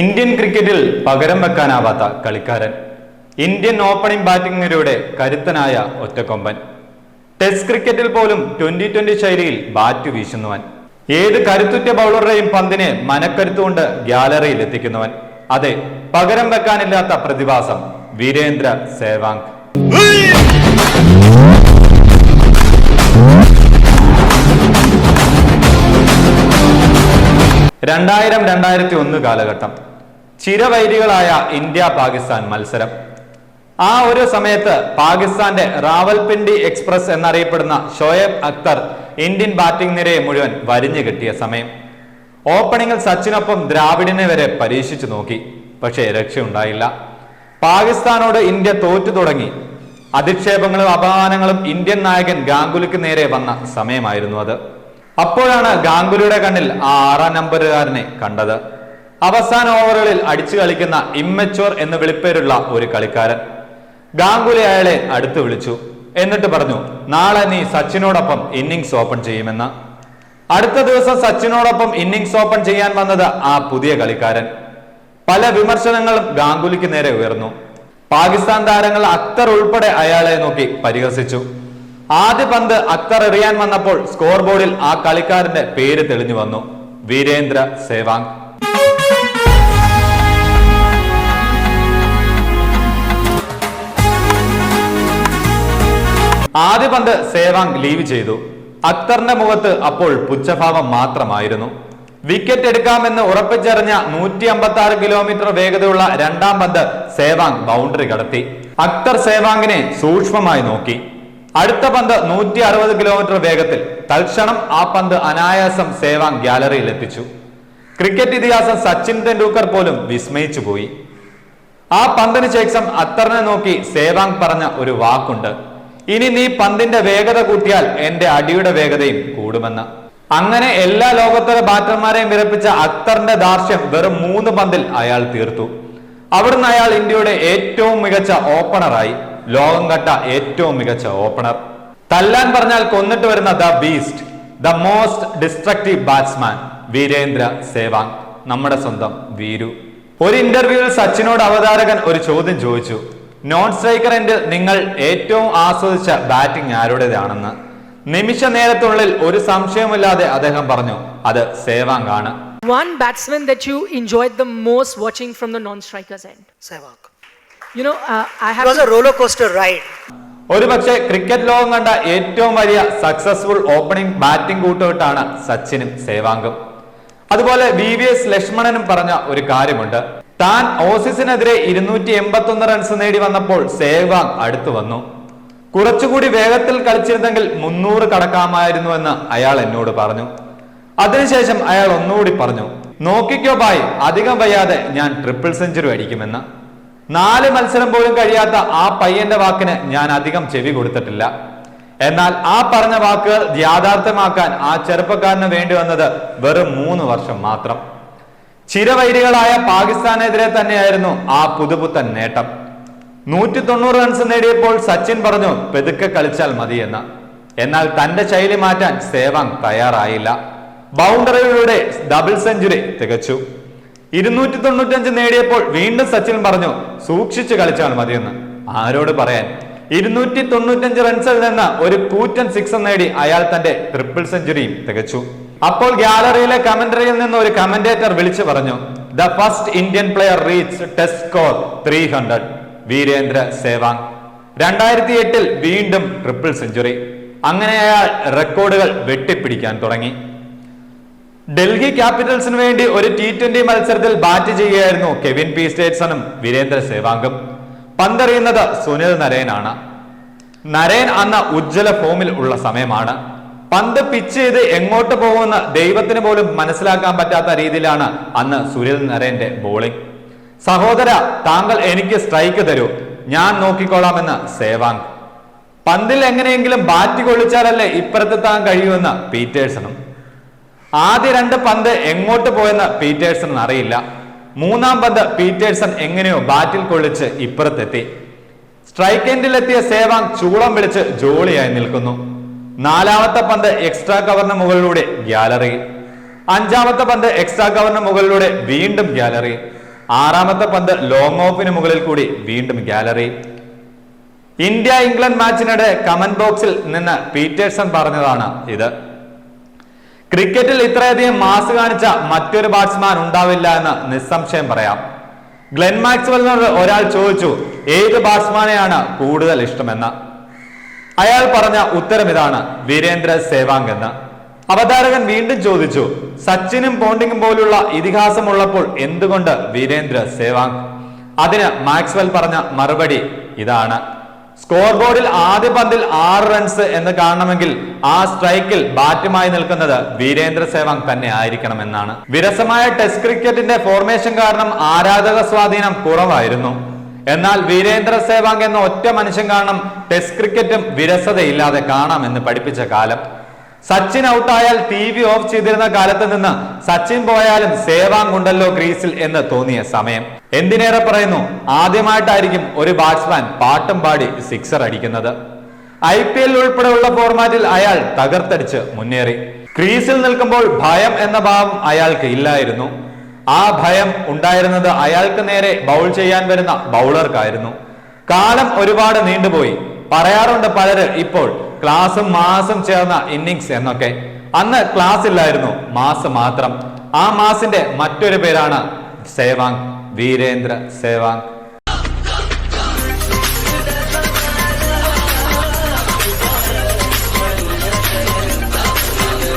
Indian ക്രിക്കറ്റിൽ പകരം വെക്കാനാവാത്ത കളിക്കാരൻ. ഇന്ത്യൻ ഓപ്പണിംഗ് ബാറ്റിംഗിലൂടെ കരുത്തനായ ഒറ്റക്കൊമ്പൻ. ടെസ്റ്റ് ക്രിക്കറ്റിൽ പോലും ട്വന്റി ട്വന്റി ശൈലിയിൽ ബാറ്റ് വീശുന്നവൻ. ഏത് കരുത്തുറ്റ ബൗളറുടെയും പന്തിനെ മനക്കരുത്തുകൊണ്ട് ഗ്യാലറിയിൽ എത്തിക്കുന്നവൻ. അതെ പകരം വെക്കാനില്ലാത്ത പ്രതിഭാസം വീരേന്ദ്ര സേവാങ് രണ്ടായിരം രണ്ടായിരത്തി ഒന്ന് കാലഘട്ടം. ചിരവൈരികളായ ഇന്ത്യ പാകിസ്ഥാൻ മത്സരം. ആ ഒരു സമയത്ത് പാകിസ്ഥാന്റെ റാവൽപിണ്ടി എക്സ്പ്രസ് എന്നറിയപ്പെടുന്ന ഷോയബ് അക്തർ ഇന്ത്യൻ ബാറ്റിംഗ് നിരയെ മുഴുവൻ വരിഞ്ഞു കിട്ടിയ സമയം. ഓപ്പണിംഗിൽ സച്ചിനൊപ്പം ദ്രാവിഡിനെ വരെ പരീക്ഷിച്ചു നോക്കി പക്ഷേ രക്ഷയുണ്ടായില്ല. പാകിസ്ഥാനോട് ഇന്ത്യ തോറ്റു തുടങ്ങി. അധിക്ഷേപങ്ങളും അപമാനങ്ങളും ഇന്ത്യൻ നായകൻ ഗാംഗുലിക്ക് നേരെ വന്ന സമയമായിരുന്നു അത്. അപ്പോഴാണ് ഗാംഗുലിയുടെ കണ്ണിൽ ആ ആറാം നമ്പറുകാരനെ കണ്ടത്. അവസാന ഓവറുകളിൽ അടിച്ചു കളിക്കുന്ന ഇമ്മച്ചോർ എന്ന് വിളിപ്പേരുള്ള ഒരു കളിക്കാരൻ. ഗാംഗുലി അയാളെ അടുത്ത് വിളിച്ചു. എന്നിട്ട് പറഞ്ഞു നാളെ നീ സച്ചിനോടൊപ്പം ഇന്നിങ്സ് ഓപ്പൺ ചെയ്യുമെന്ന്. അടുത്ത ദിവസം സച്ചിനോടൊപ്പം ഇന്നിങ്സ് ഓപ്പൺ ചെയ്യാൻ വന്നത് ആ പുതിയ കളിക്കാരൻ. പല വിമർശനങ്ങളും ഗാംഗുലിക്ക് നേരെ ഉയർന്നു. പാകിസ്ഥാൻ താരങ്ങൾ അക്തർ ഉൾപ്പെടെ അയാളെ നോക്കി പരിഹസിച്ചു. ആദ്യ പന്ത് അക്തർ എറിയാൻ വന്നപ്പോൾ സ്കോർ ബോർഡിൽ ആ കളിക്കാരന്റെ പേര് തെളിഞ്ഞു വന്നു. വീരേന്ദ്ര സേവാങ്. ആദ്യ പന്ത് സേവാങ് ലീവ് ചെയ്തു. അക്തറിന്റെ മുഖത്ത് അപ്പോൾ പുച്ഛഭാവം മാത്രമായിരുന്നു. വിക്കറ്റ് എടുക്കാമെന്ന് ഉറപ്പിച്ചറിഞ്ഞ നൂറ്റി അമ്പത്തി ആറ് കിലോമീറ്റർ വേഗതയുള്ള രണ്ടാം പന്ത് സേവാങ് ബൗണ്ടറി കടത്തി. അക്തർ സേവാങ്ങിനെ സൂക്ഷ്മമായി നോക്കി. അടുത്ത പന്ത് നൂറ്റി അറുപത് കിലോമീറ്റർ വേഗത്തിൽ. തൽക്ഷണം ആ പന്ത് അനായാസം സേവാങ് ഗ്യാലറിയിൽ എത്തിച്ചു. ക്രിക്കറ്റ് ഇതിഹാസം സച്ചിൻ തെണ്ടുൽക്കർ പോലും വിസ്മയിച്ചു പോയി. ആ പന്തിന് ശേഷം അത്തറിനെ നോക്കി സേവാങ് പറഞ്ഞ ഒരു വാക്കുണ്ട്. ഇനി നീ പന്തിന്റെ വേഗത കൂട്ടിയാൽ എന്റെ അടിയുടെ വേഗതയും കൂടുമെന്ന്. അങ്ങനെ എല്ലാ ലോകോത്തര ബാറ്റർമാരെയും വിറപ്പിച്ച അക്തറിന്റെ ദാർഷ്യം വെറും മൂന്ന് പന്തിൽ അയാൾ തീർത്തു. അവിടുന്ന് അയാൾ ഇന്ത്യയുടെ ഏറ്റവും മികച്ച ഓപ്പണറായി. ലോകം കണ്ട ഏറ്റവും മികച്ച ഓപ്പണർ തല്ലാൻ പറഞ്ഞാൽ കൊന്നിട്ട് വരുന്ന the beast the most destructive batsman Virender Sehwag നമ്മുടെ സ്വന്തം വീരു ഒരു ഇന്റർവ്യൂവിൽ സച്ചിനോട് അവതാരകൻ ഒരു ചോദ്യം ചോദിച്ചു നോൺ സ്ട്രൈക്കർ എൻഡ് നിങ്ങൾ ഏറ്റവും ആസ്വദിച്ച ബാറ്റിംഗ് ആരുടേതാണെന്ന് നിമിഷ നേരത്തിനുള്ളിൽ ഒരു സംശയമില്ലാതെ അദ്ദേഹം പറഞ്ഞു അത് സേവാങ് ആണ് One batsman that you enjoyed the most watching from the non-strikers end. Sehwag. You know, uh, I It have. was a roller coaster ride. ഒരു പക്ഷേ ക്രിക്കറ്റ് ലോകം കണ്ട ഏറ്റവും വലിയ സക്സസ്ഫുൾ ഓപ്പണിംഗ് ബാറ്റിംഗ് കൂട്ടുകെട്ടാണ് സച്ചിനും സേവാങ്കും അതുപോലെ വി വി എസ് ലക്ഷ്മണനും പറഞ്ഞ ഒരു കാര്യമുണ്ട് താൻ ഓസീസിനെതിരെ ഇരുന്നൂറ്റി എൺപത്തി ഒന്ന് റൺസ് നേടി വന്നപ്പോൾ സേവാങ് അടുത്തു വന്നു കുറച്ചുകൂടി വേഗത്തിൽ കളിച്ചിരുന്നെങ്കിൽ മുന്നൂറ് കടക്കാമായിരുന്നു എന്ന് അയാൾ എന്നോട് പറഞ്ഞു അതിനുശേഷം അയാൾ ഒന്നുകൂടി പറഞ്ഞു നോക്കിക്കോ ബായ് അധികം വയ്യാതെ ഞാൻ ട്രിപ്പിൾ സെഞ്ചുറി അടിക്കുമെന്ന് നാല് മത്സരം പോലും കഴിയാത്ത ആ പയ്യന്റെ വാക്കിന് ഞാൻ അധികം ചെവി കൊടുത്തിട്ടില്ല. എന്നാൽ ആ പറഞ്ഞ വാക്കുകൾ യാഥാർത്ഥ്യമാക്കാൻ ആ ചെറുപ്പക്കാരന് വേണ്ടി വന്നത് വെറും മൂന്ന് വർഷം മാത്രം. ചിരവൈരികളായ പാകിസ്ഥാനെതിരെ തന്നെയായിരുന്നു ആ പുതുപുത്തൻ നേട്ടം. നൂറ്റി തൊണ്ണൂറ് റൺസ് നേടിയപ്പോൾ സച്ചിൻ പറഞ്ഞു പെതുക്കെ കളിച്ചാൽ മതിയെന്ന്. എന്നാൽ തന്റെ ശൈലി മാറ്റാൻ സേവാങ് തയ്യാറായില്ല. ബൗണ്ടറിയിലൂടെ ഡബിൾ സെഞ്ചുറി തികച്ചു. ഇരുന്നൂറ്റി തൊണ്ണൂറ്റഞ്ച് നേടിയപ്പോൾ വീണ്ടും സച്ചിൻ പറഞ്ഞു സൂക്ഷിച്ചു കളിച്ചാൽ മതിയെന്ന്. ആരോട് പറയാൻ? ഇരുന്നൂറ്റി തൊണ്ണൂറ്റഞ്ച് റൺസിൽ നിന്ന് ഒരു കൂറ്റൻ സിക്സ് നേടി അയാൾ തന്റെ ട്രിപ്പിൾ സെഞ്ചുറിയും തികച്ചു. അപ്പോൾ ഗാലറിയിലെ കമന്ററിയിൽ നിന്ന് ഒരു കമന്റേറ്റർ വിളിച്ചു പറഞ്ഞു the first Indian player reach test score three hundred Virender Sehwag. രണ്ടായിരത്തി എട്ടിൽ വീണ്ടും ട്രിപ്പിൾ സെഞ്ചുറി അങ്ങനെ അയാൾ റെക്കോർഡുകൾ വെട്ടിപ്പിടിക്കാൻ തുടങ്ങി. ഡൽഹി ക്യാപിറ്റൽസിന് വേണ്ടി ഒരു ടി ട്വന്റി മത്സരത്തിൽ ബാറ്റ് ചെയ്യുകയായിരുന്നു കെവിൻ പി സ്റ്റേറ്റ്സണും വീരേന്ദ്ര സേവാങ്കും പന്തറിയുന്നത് സുനിൽ നരേനാണ്. നരേൻ അന്ന് ഉജ്ജ്വല ഫോമിൽ ഉള്ള സമയമാണ്. പന്ത് പിച്ച് ചെയ്ത് എങ്ങോട്ട് പോകുമെന്ന് ദൈവത്തിന് പോലും മനസ്സിലാക്കാൻ പറ്റാത്ത രീതിയിലാണ് അന്ന് സുനിൽ നരേന്റെ ബോളിംഗ് സഹോദര താങ്കൾ എനിക്ക് സ്ട്രൈക്ക് തരൂ. ഞാൻ നോക്കിക്കോളാമെന്ന് സേവാങ്. പന്തിൽ എങ്ങനെയെങ്കിലും ബാറ്റ് കൊള്ളിച്ചാലല്ലേ ഇപ്പുറത്തെത്താൻ കഴിയുമെന്ന് പീറ്റേഴ്സണും. ആദ്യ രണ്ട് പന്ത് എങ്ങോട്ട് പോയെന്ന് പീറ്റേഴ്സൺ അറിയില്ല. മൂന്നാം പന്ത് പീറ്റേഴ്സൺ എങ്ങനെയോ ബാറ്റിൽ കൊള്ളിച്ച് ഇപ്പുറത്തെത്തി. സ്ട്രൈക്ക് എൻഡിലെത്തിയ സേവാങ് ചൂളം വിളിച്ച് ജോളിയായി നിൽക്കുന്നു. നാലാമത്തെ പന്ത് എക്സ്ട്രാ കവറിന് മുകളിലൂടെ ഗ്യാലറി. അഞ്ചാമത്തെ പന്ത് എക്സ്ട്രാ കവറിന് മുകളിലൂടെ വീണ്ടും ഗ്യാലറി. ആറാമത്തെ പന്ത് ലോങ് ഓഫിന് മുകളിൽ കൂടി വീണ്ടും ഗ്യാലറി. ഇന്ത്യ ഇംഗ്ലണ്ട് മാച്ചിനിടെ കമന്റ് ബോക്സിൽ നിന്ന് പീറ്റേഴ്സൺ പറഞ്ഞതാണ് ഇത്. ക്രിക്കറ്റിൽ ഇത്രയധികം മാസ് കാണിച്ച മറ്റൊരു ബാറ്റ്സ്മാൻ ഉണ്ടാവില്ല എന്ന് നിസ്സംശയം പറയാം. ഗ്ലെൻ മാക്സ്വെലിനോട് ഒരാൾ ചോദിച്ചു ഏത് ബാറ്റ്സ്മാനെയാണ് കൂടുതൽ ഇഷ്ടമെന്ന്? അയാൾ പറഞ്ഞ ഉത്തരം ഇതാണ് വീരേന്ദ്ര സേവാങ് എന്ന്. അവതാരകൻ വീണ്ടും ചോദിച്ചു സച്ചിനും പോണ്ടിങ്ങും പോലുള്ള ഇതിഹാസമുള്ളപ്പോൾ എന്തുകൊണ്ട് വീരേന്ദ്ര സേവാങ്? അതിന് മാക്സ്വെൽ പറഞ്ഞ മറുപടി ഇതാണ്. സ്കോർ ബോർഡിൽ ആദ്യ പന്തിൽ ആറ് റൺസ് എന്ന് കാണണമെങ്കിൽ ആ സ്ട്രൈക്കിൽ ബാറ്റുമായി നിൽക്കുന്നത് വീരേന്ദ്ര സേവാങ് തന്നെ ആയിരിക്കണം എന്നാണ് വിരസമായ ടെസ്റ്റ് ക്രിക്കറ്റിന്റെ ഫോർമേഷൻ കാരണം ആരാധക സ്വാധീനം കുറവായിരുന്നു. എന്നാൽ വീരേന്ദ്ര സേവാങ് എന്ന ഒറ്റ മനുഷ്യൻ കാരണം ടെസ്റ്റ് ക്രിക്കറ്റും വിരസതയില്ലാതെ കാണാമെന്ന് പഠിപ്പിച്ച കാലം. സച്ചിൻ ഔട്ടായാൽ ടി വി ഓഫ് ചെയ്തിരുന്ന കാലത്ത് നിന്ന് സച്ചിൻ പോയാലും സേവാങ് ഉണ്ടല്ലോ ക്രീസിൽ എന്ന് തോന്നിയ സമയം. എന്തിനേറെ പറയുന്നു? ആദ്യമായിട്ടായിരിക്കും ഒരു ബാറ്റ്സ്മാൻ പാട്ടും പാടി സിക്സർ അടിക്കുന്നത്. ഐ പി എൽ ഉൾപ്പെടെയുള്ള ഫോർമാറ്റിൽ അയാൾ തകർത്തടിച്ച് മുന്നേറി. ക്രീസിൽ നിൽക്കുമ്പോൾ ഭയം എന്ന ഭാവം അയാൾക്ക് ഇല്ലായിരുന്നു. ആ ഭയം ഉണ്ടായിരുന്നത് അയാൾക്ക് നേരെ ബൗൾ ചെയ്യാൻ വരുന്ന ബൗളർക്കായിരുന്നു കാലം ഒരുപാട് നീണ്ടുപോയി. പറയാറുണ്ട് പലര് ഇപ്പോൾ ക്ലാസും മാസം ചേർന്ന ഇന്നിങ്സ് എന്നൊക്കെ. അന്ന് ക്ലാസ് ഇല്ലായിരുന്നു മാസ് മാത്രം. ആ മാസിന്റെ മറ്റൊരു പേരാണ് സേവാങ് വീരേന്ദ്ര സേവാങ്.